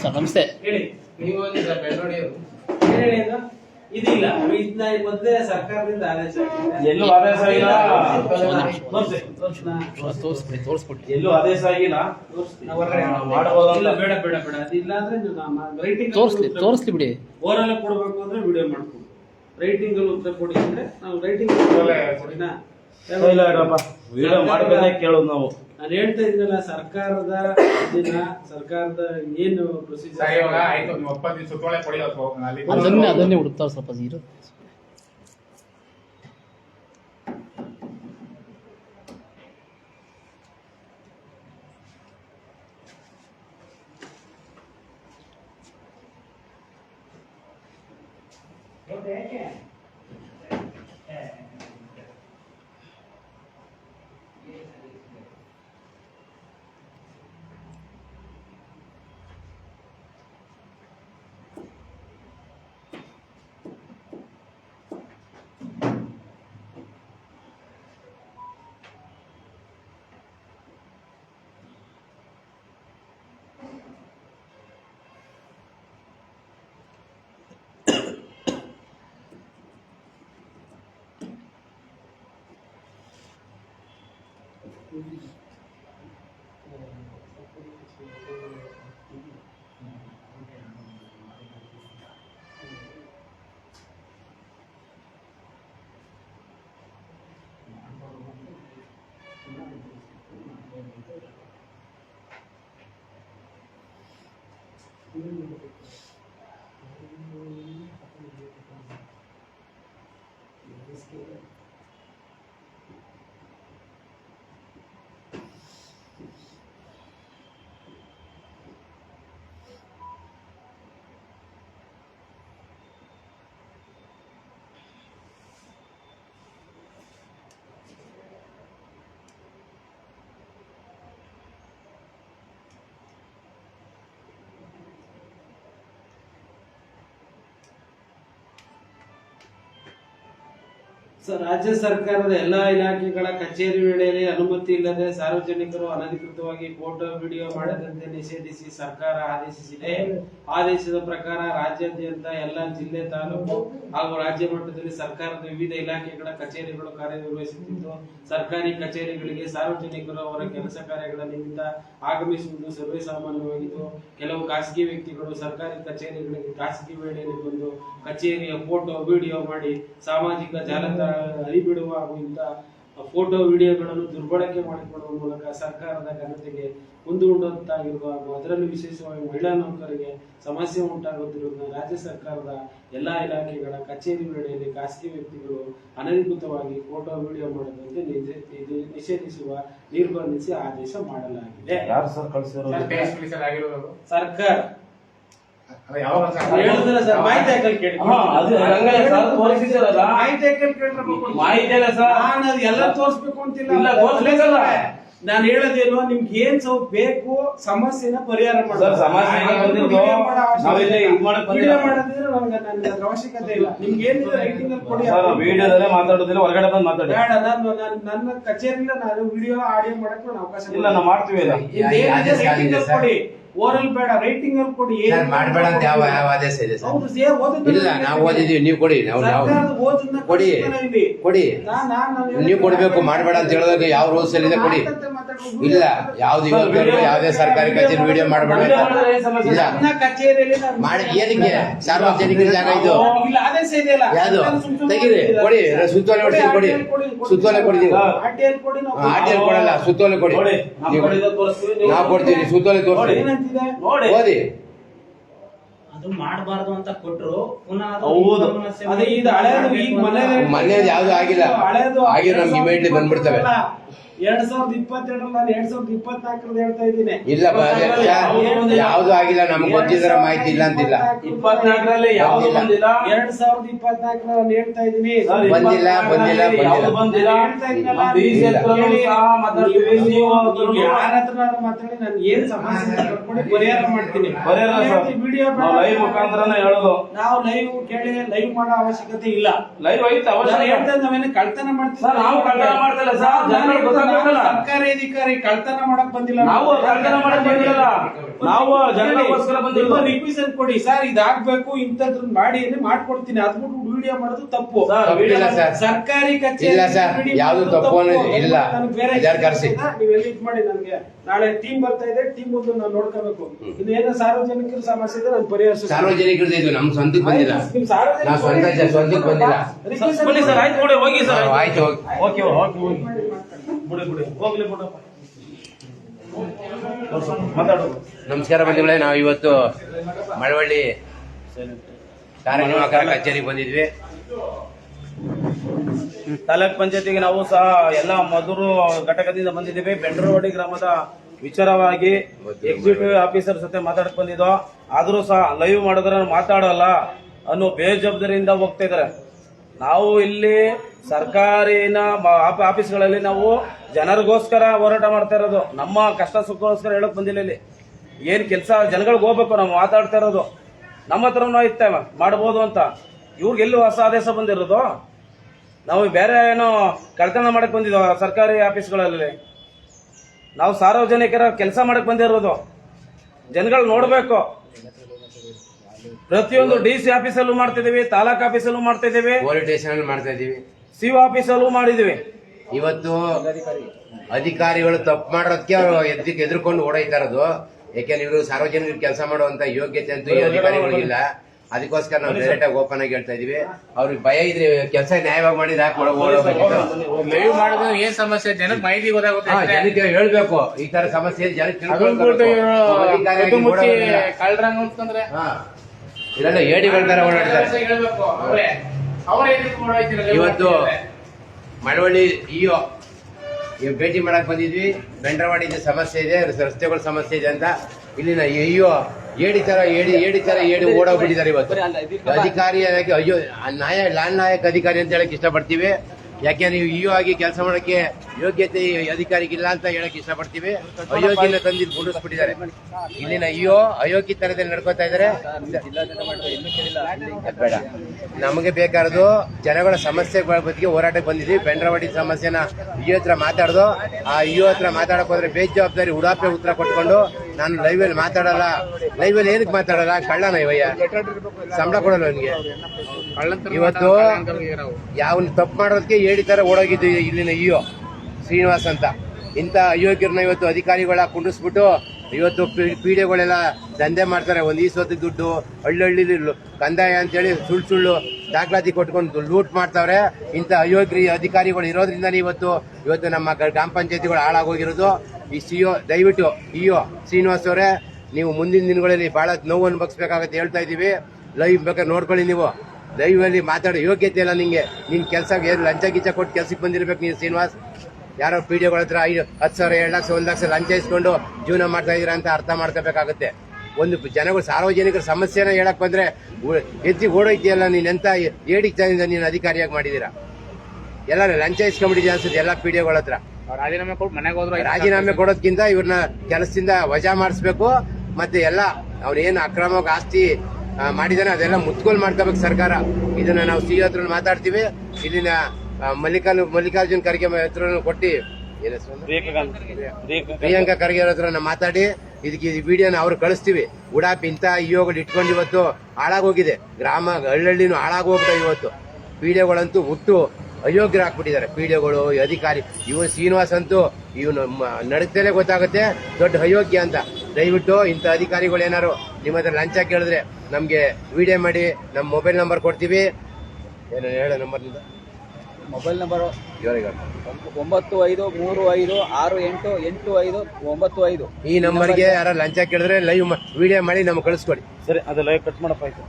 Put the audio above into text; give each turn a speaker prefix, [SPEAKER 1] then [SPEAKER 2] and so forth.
[SPEAKER 1] Sir ನಮಸ್ತೆ.
[SPEAKER 2] ಹೇಳಿ.
[SPEAKER 3] ನೀವು
[SPEAKER 2] ಏನ್ ಹೇಳಿ ಅದು? ಇದಿಲ್ಲ. ಇದನ್ನ ಮೊದಲೇ ಸರ್ಕಾರದಿಂದ ಆದೇಶ ಆಗಿದೆ.
[SPEAKER 4] ಎಲ್ಲೂ ಆದೇಶ ಆಗಿಲ್ಲ
[SPEAKER 2] ತೋರ್ಸಿ, ತೋರ್ಸಿ.
[SPEAKER 1] ತೋರಿಸ್ಬಿಡಿ ತೋರಿಸ್ಬಿಡಿ.
[SPEAKER 4] ಎಲ್ಲೂ ಆದೇಶ ಆಗಿಲ್ಲ.
[SPEAKER 2] ನಾವು ಹೊರಗಡೆ
[SPEAKER 4] ಮಾಡ್ಬೋದು ಅಂತ.
[SPEAKER 2] ಇಲ್ಲ, ಬೇಡ ಬೇಡ ಬೇಡ. ಅದಿಲ್ಲ ಅಂದ್ರೆ ನೀವು ನಮ್ಮ ರೈಟಿಂಗ್
[SPEAKER 1] ತೋರಿಸ್ಲಿ ತೋರಿಸ್ಲಿ ಬಿಡಿ.
[SPEAKER 2] ಓರಲ್ಲ ಕೊಡ್ಬೇಕು ಅಂದ್ರೆ ವಿಡಿಯೋ ಮಾಡ್ಕೊಡಿ. ರೈಟಿಂಗ್ ಅಲ್ಲಿ ಉತ್ತರ ಕೊಡಿ ಅಂದ್ರೆ ನಾವು ರೈಟಿಂಗ್ ಕೊಡಿನಾ
[SPEAKER 4] ಇಲ್ಲ ಇಡಪ್ಪ. ವಿಡಿಯೋ ಮಾಡ್ಕೊಂಡೇ ಕೇಳೋದು ನಾವು.
[SPEAKER 2] ನಾನು ಹೇಳ್ತಾ ಇದ್ದೀನಲ್ಲ ಸರ್ಕಾರದ ಇದನ್ನ ಸರ್ಕಾರದ ಏನು ಪ್ರೊಸೀಜರ್
[SPEAKER 3] ಇವಾಗ ಆಯ್ತು ನೀವು ಒಪ್ಪಂದ ದಿವಸ ಸುತ್ತೋಳೆ ಕೊಡಿ ಅಥವಾ ಅಲ್ಲಿ
[SPEAKER 1] ಅದನ್ನೇ ಅದನ್ನೇ ಹುಡುಕ್ತಾರೆ ಸ್ವಲ್ಪ ಇರು
[SPEAKER 2] ಸ- ರಾಜ್ಯ ಸರ್ಕಾರದ ಎಲ್ಲಾ ಇಲಾಖೆಗಳ ಕಚೇರಿ ವೇಳೆಯಲ್ಲಿ ಅನುಮತಿ ಇಲ್ಲದೆ ಸಾರ್ವಜನಿಕರು ಅನಧಿಕೃತವಾಗಿ ಫೋಟೋ, ವಿಡಿಯೋ ಮಾಡದಂತೆ ನಿಷೇಧಿಸಿ ಸರ್ಕಾರ ಆದೇಶಿಸಿದೆ. ಆದೇಶದ ಪ್ರಕಾರ ರಾಜ್ಯಾದ್ಯಂತ ಎಲ್ಲ ಜಿಲ್ಲೆ, ತಾಲೂಕು ಹಾಗೂ ರಾಜ್ಯ ಮಟ್ಟದಲ್ಲಿ ಸರ್ಕಾರದ ವಿವಿಧ ಇಲಾಖೆಗಳ ಕಚೇರಿಗಳು ಕಾರ್ಯನಿರ್ವಹಿಸುತ್ತಿದ್ದು, ಸರ್ಕಾರಿ ಕಚೇರಿಗಳಿಗೆ ಸಾರ್ವಜನಿಕರು ಅವರ ಕೆಲಸ ಕಾರ್ಯಗಳ ನಿಮಿತ್ತ ಆಗಮಿಸುವುದು ಸರ್ವೇ ಸಾಮಾನ್ಯವಾಗಿದ್ದು, ಕೆಲವು ಖಾಸಗಿ ವ್ಯಕ್ತಿಗಳು ಸರ್ಕಾರಿ ಕಚೇರಿಗಳಿಗೆ ಖಾಸಗಿ ವೇಳೆಯಲ್ಲಿ ಬಂದು ಕಚೇರಿಯ ಫೋಟೋ, ವಿಡಿಯೋ ಮಾಡಿ ಸಾಮಾಜಿಕ ಜಾಲತಾಣ ಹರಿಬಿಡುವ ಹಾಗೂ ಇಂಥ ಫೋಟೋ ವಿಡಿಯೋಗಳನ್ನು ದುರ್ಬಳಕೆ ಮಾಡಿಕೊಳ್ಳುವ ಮೂಲಕ ಸರ್ಕಾರದ ಘನತೆಗೆ ಕುಂದು ಉಂಟಾಗಿರುವ ಹಾಗೂ ಅದರಲ್ಲೂ ವಿಶೇಷವಾಗಿ ಮಹಿಳಾ ನೌಕರಿಗೆ ಸಮಸ್ಯೆ ಉಂಟಾಗುತ್ತಿರುವುದನ್ನು ರಾಜ್ಯ ಸರ್ಕಾರದ ಎಲ್ಲಾ ಇಲಾಖೆಗಳ ಕಚೇರಿ ವೇಳೆಯಲ್ಲಿ ಖಾಸಗಿ ವ್ಯಕ್ತಿಗಳು ಅನಧಿಕೃತವಾಗಿ ಫೋಟೋ ವಿಡಿಯೋ ಮಾಡದಂತೆ ನಿಷೇಧಿಸುವ ನಿರ್ಬಂಧಿಸಿ ಆದೇಶ ಮಾಡಲಾಗಿದೆ. ಸರ್ಕಾರ. ತೋರಿಸ್ಬೇಕು ಅಂತಿಲ್ಲ. ನಾನು ಹೇಳೋದೇನು ನಿಮ್ಗೆ ಏನ್ ಸ್ವಲ್ಪ ಬೇಕು ಸಮಸ್ಯೆನ ಪರಿಹಾರ ಅವಶ್ಯಕತೆ ಇಲ್ಲ. ನಮ್ಗೆ
[SPEAKER 4] ವಿಡಿಯೋದಲ್ಲೇ ಮಾತಾಡೋದಿಲ್ಲ ಹೊರಗಡೆ ಬಂದು ಮಾತಾಡಿ.
[SPEAKER 2] ಬೇಡ ನಾನು ನಾನು- ನನ್ನ ಕಚೇರಿಯಿಂದ ನಾನು ವಿಡಿಯೋ ಆಡಿಯೋ ಮಾಡಕ್ಕೆ ಅವಕಾಶ
[SPEAKER 4] ಇಲ್ಲ ನಾವು ಮಾಡ್ತೀವಿ
[SPEAKER 2] ಕೊಡಿ. ಓರಲ್ ಬೇಡ ರೈಟಿಂಗ್ ಅಲ್ಲಿ ಕೊಡಿ
[SPEAKER 5] ಸರ್ ಮಾಡಬೇಡ ಅಂತ ಯಾವ ಯಾವ ಆದೇಶ ಇದೆ ಸರ್?
[SPEAKER 2] ಹೌದು ಸೇ ಓದಿದ್ದು
[SPEAKER 5] ಇಲ್ಲ ನಾವು ಓದಿದೀವಿ ನೀವು ಕೊಡಿ ನಾವು ನಾವು
[SPEAKER 2] ಸರ್ಕಾರದ ಓದನ್ನ
[SPEAKER 5] ಕೊಡಿ. ಕೊಡಿ.
[SPEAKER 2] ನಾ- ನಾ- ನಾನು
[SPEAKER 5] ನೀವು ಕೊಡ್ಬೇಕು ಮಾಡಬೇಡ ಅಂತ ಹೇಳಿದಾಗ ಯಾವ ರೂಲ್ಸ್ ಅಲ್ಲಿ ಇದೆ ಕೊಡಿ. ಇಲ್ಲ ಯಾವ್ದು ಇವತ್ತು ಯಾವುದೇ ಸರ್ಕಾರಿ ಕಚೇರಿ ವಿಡಿಯೋ ಮಾಡಬೇಡ? ಇಲ್ಲ. ಮಾಡಿ ಏನಕ್ಕೆ? ಸಾರ್ವಜನಿಕ ಜಾಗ ಇದು. ಯಾವ್ದು? ತೆಗೀರಿ ಕೊಡಿ ಸುತ್ತೋಲೆ ಕೊಡ್ತೀವಿ ಕೊಡಿ. ಸುತ್ತೋಲೆ ಕೊಡಿ ನೀವು
[SPEAKER 2] RTL ಕೊಡಿ ನಾವು
[SPEAKER 5] ಆರ್ಟಿಎಲ್ ಕೊಡಲ್ಲ ಸುತ್ತೋಲೆ ಕೊಡಿ. ನೀವು ಕೊಡ್ತೀವಿ ಸುತ್ತೋಲೆ ತೋರಿಸಿ
[SPEAKER 2] ಏನಂತಿದೆ?
[SPEAKER 4] ನೋಡಿ.
[SPEAKER 5] ಓದಿ.
[SPEAKER 6] ಅದು ಮಾಡಬಾರ್ದು ಅಂತ ಕೊಟ್ರು ಪುನಃ
[SPEAKER 4] ಹೌದು.
[SPEAKER 5] ಮನೇದು ಯಾವ್ದು ಆಗಿಲ್ಲ. ಆಗಿರೋ ನಮ್ಗೆ ಬಂದ್ಬಿಡ್ತವೆ.
[SPEAKER 2] ಎರಡ್ ಸಾವಿರದ ಇಪ್ಪತ್ತೆರಡರಲ್ಲಿ ನಾನು ಎರಡ್ ಸಾವಿರದ ಇಪ್ಪತ್ನಾಲ್ಕರಲ್ಲಿ ಹೇಳ್ತಾ ಇದ್ದೀನಿ.
[SPEAKER 5] ಇಲ್ಲ ಯಾವ್ದು ಆಗಿಲ್ಲ ನಮ್ಗೆ ಗೊತ್ತಿದ್ರ ಮಾಹಿತಿ ಇಲ್ಲ ಅಂತಿಲ್ಲ.
[SPEAKER 4] ಇಪ್ಪತ್ನಾಲ್ಕರಲ್ಲಿ ಯಾವ್ದು ಬಂದಿಲ್ಲ.
[SPEAKER 2] ಎರಡ್ ಸಾವಿರದ ಇಪ್ಪತ್ನಾಲ್ಕರಲ್ಲಿ ನಾನು ಹೇಳ್ತಾ ಇದ್ದೀನಿ.
[SPEAKER 5] ಬಂದಿಲ್ಲ, ಬಂದಿಲ್ಲ,
[SPEAKER 4] ಯಾವ್ದು
[SPEAKER 2] ಮಾತಾಡಿ ನಾನು ಏನ್ ಸಮಸ್ಯೆ ಪರಿಹಾರ ಮಾಡ್ತೀನಿ.
[SPEAKER 4] ಪರಿಹಾರ ಸರ್.
[SPEAKER 2] ವಿಡಿಯೋ
[SPEAKER 4] ನಾವು ಲೈವ್ ಮುಖಾಂತರನೇ ಹೇಳೋದು.
[SPEAKER 2] ನಾವು ಲೈವ್ ಕೇಳಿ ಲೈವ್ ಮಾಡೋ ಅವಶ್ಯಕತೆ ಇಲ್ಲ.
[SPEAKER 4] ಲೈವ್ ಐತೆ
[SPEAKER 2] ಅವಶ್ಯಕತೆ ನಾವೇನು ಕಳ್ತನ ಮಾಡ್ತೀವಿ.
[SPEAKER 4] ಸರ್ ನಾವು ಕಳ್ತನ ಮಾಡ್ತಿಲ್ಲ ಸರ್.
[SPEAKER 2] ಸರ್ಕಾರಿ ಅಧಿಕಾರಿ ಕಳ್ತನ ಮಾಡಕ್ ಬಂದಿಲ್ಲ
[SPEAKER 4] ನಾವು ಕಳ್ತನ ಮಾಡಕ್ ಬಂದಿಲ್ಲ. ನಾವು ಜನರಿಗೋಸ್ಕರ ಬಂದಿಲ್ಲ.
[SPEAKER 2] ರಿಕ್ವಿಸನ್ ಕೊಡಿ. ಸರ್ ಇದಾಗ್ಬೇಕು ಇಂಥದ್ರ ಮಾಡಿ ಅಂದ್ರೆ ಮಾಡ್ಕೊಡ್ತೀನಿ. ಅದ್ಬಿಟ್ಟು ವಿಡಿಯೋ ಮಾಡೋದು ತಪ್ಪು.
[SPEAKER 4] ಸರ್,
[SPEAKER 2] ಸರ್ಕಾರಿ ಕಚೇರಿ
[SPEAKER 5] ಇಲ್ಲ ಸರ್, ಯಾವ್ದು ತಪ್ಪು. ಅನ್ನೋದು. ಇಲ್ಲ. ಇದಾರ್ ಕರ್ಸಿ.
[SPEAKER 2] ನೀವೆಲ್ಲ ಇದ್ ಮಾಡಿ ನನಗೆ. ನಾಳೆ ಟೀಮ್ ಬರ್ತಾ ಇದೆ ಟೀಮ್ ಒಂದು ನಾವು ನೋಡ್ಕೋಬೇಕು. ಇನ್ನೇನೋ ಸಾರ್ವಜನಿಕರ ಸಮಸ್ಯೆ ಇದೆ ನಾನು ಪರಿಹರಿಸ
[SPEAKER 5] ಸಾರ್ವಜನಿಕರದ್ದು ಇದು. ನಮ್ ಸ್ವಂತಕ್ಕೆ ಬಂದಿಲ್ಲ. ನಾವು ಸ್ವಂತ ಸ್ವಂತಕ್ಕೆ ಬಂದಿಲ್ಲ.
[SPEAKER 4] ಸರ್ ಆಯ್ತು ಹೋಗಿ ಸರ್
[SPEAKER 5] ಆಯ್ತು. ಹೋಗಿ.
[SPEAKER 4] ಓಕೆ ಓಕೆ ಹೋಗ್ಲಿ ಬಿಡಪ್ಪ ಮಾತಾಡು.
[SPEAKER 5] ನಮಸ್ಕಾರ ಬಂಧುಗಳೇ ನಾವು ಇವತ್ತು ಮಳವಳ್ಳಿ ಕಾರ್ಯನಿರ್ವಾಹಕರ ಕಚೇರಿಗೆ ಬಂದಿದ್ವಿ.
[SPEAKER 4] ತಾಲೂಕ್ ಪಂಚಾಯತಿಗೆ ನಾವು ಸಹ ಎಲ್ಲ ಮಧುರು ಘಟಕದಿಂದ ಬಂದಿದ್ದೀವಿ. ಬೆಂಡ್ರವಾಡಿ ಗ್ರಾಮದ ವಿಚಾರವಾಗಿ ಎಕ್ಸಿಕ್ಯೂಟಿವ್ ಆಫೀಸರ್ ಜೊತೆ ಮಾತಾಡಕ್ ಬಂದಿದ್ದೋ. ಆದರೂ ಸಹ ಲೈವ್ ಮಾಡಿದ್ರೆ ಮಾತಾಡಲ್ಲ ಅನ್ನೋ ಬೇಜವಾಬ್ದಾರಿಯಿಂದ ಹೋಗ್ತಾ ಇದಾರೆ ನಾವು ಇಲ್ಲಿ ಸರ್ಕಾರಿನ ಆಫೀಸ್ಗಳಲ್ಲಿ ನಾವು ಜನರಿಗೋಸ್ಕರ ಹೋರಾಟ ಮಾಡ್ತಾ ಇರೋದು. ನಮ್ಮ ಕಷ್ಟ ಸುಖಗೋಸ್ಕರ ಹೇಳಕ್ ಬಂದಿಲ್ಲ ಇಲ್ಲಿ. ಏನು ಕೆಲಸ, ಜನಗಳಿಗೆ ಹೋಗ್ಬೇಕು, ನಾವು ಮಾತಾಡ್ತಾ ಇರೋದು. ನಮ್ಮ ಹತ್ರನೂ ಇತ್ತ ಮಾಡ್ಬೋದು ಅಂತ. ಇವ್ರಿಗೆ ಎಲ್ಲಿ ಹೊಸ ಆದೇಶ ಬಂದಿರೋದು? ನಾವು ಬೇರೆ ಏನೋ ಕಳ್ತನ ಮಾಡಕ್ ಬಂದಿದ್ವಿ ಸರ್ಕಾರಿ ಆಫೀಸ್ಗಳಲ್ಲಿ. ನಾವು ಸಾರ್ವಜನಿಕರ ಕೆಲಸ ಮಾಡಕ್ ಬಂದಿರೋದು. ಜನಗಳು ನೋಡ್ಬೇಕು. ಪ್ರತಿಯೊಂದು ಡಿ ಸಿ ಆಫೀಸಲ್ಲೂ ಮಾಡ್ತಿದ್ದೀವಿ ತಾಲೂಕ್ ಆಫೀಸಲ್ಲೂ ಮಾಡ್ತಿದೀವಿ
[SPEAKER 5] ಪೊಲೀಸ್ ಸ್ಟೇಷನ್ ಅಲ್ಲಿ ಮಾಡ್ತಾ ಇದೀವಿ
[SPEAKER 4] ಸಿ ಆಫೀಸಲ್ಲೂ ಮಾಡಿದೀವಿ
[SPEAKER 5] ಇವತ್ತು ಅಧಿಕಾರಿಗಳು ತಪ್ಪು ಮಾಡೋದಕ್ಕೆ ಅವರು ಎದ್ದಕ್ಕೆ ಎದುರ್ಕೊಂಡು ಓಡೈತಾ ಇರೋದು. ಯಾಕೆಂದ್ರೆ ಇವರು ಸಾರ್ವಜನಿಕರು ಕೆಲಸ ಮಾಡುವಂತ ಯೋಗ್ಯತೆ ಅಂತೂ ಈ ಅಧಿಕಾರಿಗಳಿಗಿಲ್ಲ ಅದಕ್ಕೋಸ್ಕರ ನಾವು ಡೈರೆಕ್ಟ್ ಆಗಿ ಓಪನ್ ಆಗಿ ಹೇಳ್ತಾ ಇದೀವಿ ಅವ್ರಿಗೆ ಭಯ ಇದ್ರೆ ಕೆಲಸ ನ್ಯಾಯವಾಗಿ ಮಾಡಿದ
[SPEAKER 3] ಲೈವ್ ಮಾಡಿದ್ರೆ ಏನ್ ಸಮಸ್ಯೆ? ಜನಕ್ಕೆ ಮಾಹಿತಿ ಗೊತ್ತಾಗುತ್ತೆ
[SPEAKER 5] ಜನಕ್ಕೆ ಹೇಳ್ಬೇಕು. ಈ ತರ ಸಮಸ್ಯೆ ಜನಕ್ಕೆ
[SPEAKER 3] ಅಂತಂದ್ರೆ
[SPEAKER 5] ಹಾ. ಇಲ್ಲೆಲ್ಲ ಏಡಿಗಳ ತರ ಓಡಾಡ್ತಾರೆ. ಇವತ್ತು ಮಳವಳ್ಳಿ ಇಒ ಇವ್ ಭೇಟಿ ಮಾಡಕ್ ಬಂದಿದ್ವಿ. ಬೆಂಡ್ರವಾಡಿದ ಸಮಸ್ಯೆ ಇದೆ ರಸ್ತೆಗಳ ಸಮಸ್ಯೆ ಇದೆ ಅಂತ. ಇಲ್ಲಿನ ಅಯ್ಯೋ ಏಡಿ ತರ ಏಡಿ ಏಡಿ ತರ ಏಡಿ ಓಡೋಗ್ಬಿಟ್ಟಿದ್ದಾರೆ ಇವತ್ತು. ಅಧಿಕಾರಿಯಾಗಿ ಅಯ್ಯೋ ಆ ನಾಯ ಲ್ಯಾಂಡ್ ನಾಯಕ ಅಧಿಕಾರಿ ಅಂತ ಹೇಳಕ್ ಇಷ್ಟಪಡ್ತೀವಿ. ಯಾಕೆ ನೀವು ಇಒ ಆಗಿ ಕೆಲಸ ಮಾಡಕ್ಕೆ ಯೋಗ್ಯತೆ ಅಧಿಕಾರಿಗಿಲ್ಲ ಅಂತ ಹೇಳಕ್ ಇಷ್ಟಪಡ್ತೀವಿ. ಅಯೋಗ್ಯನ ತಂದಿದ್ದು ಗುಡಿಸ್ಬಿಟ್ಟಿದ್ದಾರೆ ಇಲ್ಲಿನ ಇಒ ಅಯೋಗ್ಯ ತರದಲ್ಲಿ ನಡ್ಕೋತಾ ಇದ್ದಾರೆ. ಬೇಡ. ನಮಗೆ ಬೇಕಾರದು ಜನಗಳ ಸಮಸ್ಯೆಗಳ ಬಗ್ಗೆ ಹೋರಾಟಕ್ಕೆ ಬಂದಿದ್ವಿ ಬೆಂಡ್ರವಾಡಿ ಸಮಸ್ಯೆನ ಇಯೋ ಹತ್ರ ಮಾತಾಡ್ದು, ಆ ಇಯೋ ಹತ್ರ ಮಾತಾಡಕ್ ಹೋದ್ರೆ ಬೇಜವಾಬ್ದಾರಿ ಉಡಾಪೆ ಉತ್ತರ ಕೊಟ್ಕೊಂಡು ನಾನು ಲೈವ್ ಅಲ್ಲಿ ಮಾತಾಡಲ್ಲ. ಲೈವ್ ಅಲ್ಲಿ ಏನಕ್ಕೆ ಮಾತಾಡಲ್ಲ? ಕಳ್ಳನ ಇವಯ್ಯ ಸಂಬಳ ಕೊಡಲ್ಲ ಅವನಿಗೆ. ಇವತ್ತು ಯಾವನ್ ತಪ್ಪು ಮಾಡೋದಕ್ಕೆ ಹೇಳಿದ್ದಾರೆ ಓಡೋಗಿದ್ದು ಇಲ್ಲಿನ ಅಯ್ಯೋ ಶ್ರೀನಿವಾಸ್ ಅಂತ. ಇಂಥ ಅಯೋಗ್ಯರನ್ನ ಇವತ್ತು ಅಧಿಕಾರಿಗಳ ಕುಂಡಿಸ್ಬಿಟ್ಟು ಇವತ್ತು ಪೀಡೆಗಳೆಲ್ಲ ದಂಧೆ ಮಾಡ್ತಾರೆ. ಒಂದು ಈ ಸೊತ್ತು ದುಡ್ಡು ಹಳ್ಳಿ ಕಂದಾಯ ಅಂತೇಳಿ ಸುಳ್ಳು ಸುಳ್ಳು ದಾಖಲಾತಿ ಕೊಟ್ಕೊಂಡು ಲೂಟ್ ಮಾಡ್ತಾವ್ರೆ. ಇಂಥ ಅಯೋಗ್ಯ ಅಧಿಕಾರಿಗಳು ಇರೋದ್ರಿಂದ ಇವತ್ತು ಇವತ್ತು ನಮ್ಮ ಗ್ರಾಮ ಪಂಚಾಯತಿಗಳು ಹಾಳಾಗೋಗಿರೋದು. ಈ ಸಿಒ ದಯವಿಟ್ಟು ಇ ಒ ಶ್ರೀನಿವಾಸ್ ಅವರೇ, ನೀವು ಮುಂದಿನ ದಿನಗಳಲ್ಲಿ ಬಹಳ ನೋವು ಅನುಭವಿಸ್ಬೇಕಾಗತ್ತೆ ಹೇಳ್ತಾ ಇದ್ದೀವಿ. ಲೈವ್ ಬೇಕಾದ್ರೆ ನೋಡ್ಕೊಳ್ಳಿ ನೀವು. ಲೈವ್ ಅಲ್ಲಿ ಮಾತಾಡೋ. ಯೋಗ್ಯತೆ ಇಲ್ಲ ನಿಂಗೆ. ನಿನ್ ಕೆಲಸ ಲಂಚ ಗಿಂಚ ಕೊಟ್ಟು ಕೆಲ್ಸಕ್ಕೆ ಬಂದಿರಬೇಕು ನೀವು ಶ್ರೀನಿವಾಸ್? ಯಾರೋ ಪಿಡಿಒಗಳ ಹತ್ರ ಐದು, ಹತ್ತು ಸಾವಿರ, ಎರಡು ಲಕ್ಷ, ಒಂದು ಲಕ್ಷ ಲಂಚ ಇಸ್ಕೊಂಡು ಜೀವನ ಮಾಡ್ತಾ ಇದ್ದೀರಾ ಅಂತ ಅರ್ಥ ಮಾಡ್ಕೋಬೇಕಾಗುತ್ತೆ. ಒಂದು ಜನಗಳು ಸಾರ್ವಜನಿಕರ ಸಮಸ್ಯೆನ ಹೇಳಕ್ ಬಂದ್ರೆ ಎದ್ದಿ ಓಡೋಯ್ತಿಯಲ್ಲ ನೀನ್ ಎಂತ ಏಡಿ ತನಿಂದ ನೀನು ಅಧಿಕಾರಿಯಾಗಿ ಮಾಡಿದೀರಾ ಎಲ್ಲ ಲಂಚ ಇಸ್ಕೊಂಡ್ಬಿಟ್ಟಿದ್ಯಾ ಅನ್ಸುತ್ತೆ ಎಲ್ಲ ಪಿಡಿಒಗಳ ಹತ್ರ.
[SPEAKER 3] ರಾಜೀನಾಮೆ ಕೊಟ್ಟು ಮನೆಗೆ ಹೋದ್ರು
[SPEAKER 5] ರಾಜೀನಾಮೆ ಕೊಡೋದ್ಕಿಂತ ಇವ್ರನ್ನ ಕೆಲಸದಿಂದ ವಜಾ ಮಾಡಿಸ್ಬೇಕು. ಮತ್ತೆ ಎಲ್ಲ ಅವ್ರೇನು ಅಕ್ರಮವಾಗಿ ಆಸ್ತಿ ಮಾಡಿದಾನೆ ಅದೆಲ್ಲ ಮುತ್ಕೋಲ್ ಮಾಡ್ಕೋಬೇಕು ಸರ್ಕಾರ. ಇದನ್ನ ನಾವು ಸಿ ಹತ್ರ ಮಾತಾಡ್ತೀವಿ. ಇಲ್ಲಿನ ಮಲ್ಲಿಕಾರ್ ಮಲ್ಲಿಕಾರ್ಜುನ್ ಮಲ್ಲಿಕಾರ್ಜುನ್ ಖರ್ಗೆ ಹತ್ರ ಕೊಟ್ಟು? ಪ್ರಿಯಾಂಕಾ ಖರ್ಗೆ ಅವ್ರ ಹತ್ರ ಮಾತಾಡಿ. ಇದಕ್ಕೆ ಈ ವಿಡಿಯೋನ ಅವ್ರು ಕಳಿಸ್ತೀವಿ. ಉಡಾಪ್ ಇಂಥ ಇಯೋಗಳು ಇಟ್ಕೊಂಡು ಇವತ್ತು ಹಾಳಾಗೋಗಿದೆ ಗ್ರಾಮ ಹಳ್ಳಿನೂ ಹಾಳಾಗೋಗ್ತಾ ಇವತ್ತು. ವಿಡಿಯೋಗಳಂತೂ ಹುಟ್ಟು. ಅಯೋಗ್ಯರು ಹಾಕ್ಬಿಟ್ಟಿದ್ದಾರೆ ಪೀಡಿಯೋಗಳು ಅಧಿಕಾರಿ ಇವನು ಶ್ರೀನಿವಾಸ್ ಅಂತೂ ಇವನು ನಡಕ್ತಲೇ ಗೊತ್ತಾಗುತ್ತೆ. ದೊಡ್ಡ ಅಯೋಗ್ಯ ಅಂತ. ದಯವಿಟ್ಟು ಇಂಥ ಅಧಿಕಾರಿಗಳು ಏನಾರು ನಿಮ್ಮ ಹತ್ರ ಲಂಚ ಕೇಳಿದ್ರೆ ನಮಗೆ ವಿಡಿಯೋ ಮಾಡಿ ನಮ್ಮ ಮೊಬೈಲ್ ನಂಬರ್ ಕೊಡ್ತೀವಿ. ಏನು ಹೇಳೋ ನಂಬರ್
[SPEAKER 7] ಮೊಬೈಲ್ ನಂಬರ್ ಒಂಬತ್ತು ಐದು ಮೂರು ಐದು ಆರು ಎಂಟು ಎಂಟು ಐದು ಒಂಬತ್ತು ಐದು.
[SPEAKER 5] ಈ ನಂಬರ್ಗೆ ಯಾರು ಲಂಚ ಕೇಳಿದ್ರೆ ಲೈವ್ ವಿಡಿಯೋ ಮಾಡಿ ನಮ್ಗೆ ಕಳಿಸ್ಕೊಡಿ.
[SPEAKER 4] ಸರಿ ಅದು ಲೈವ್ ಕಟ್ ಮಾಡಪ್ಪ ಆಯ್ತು.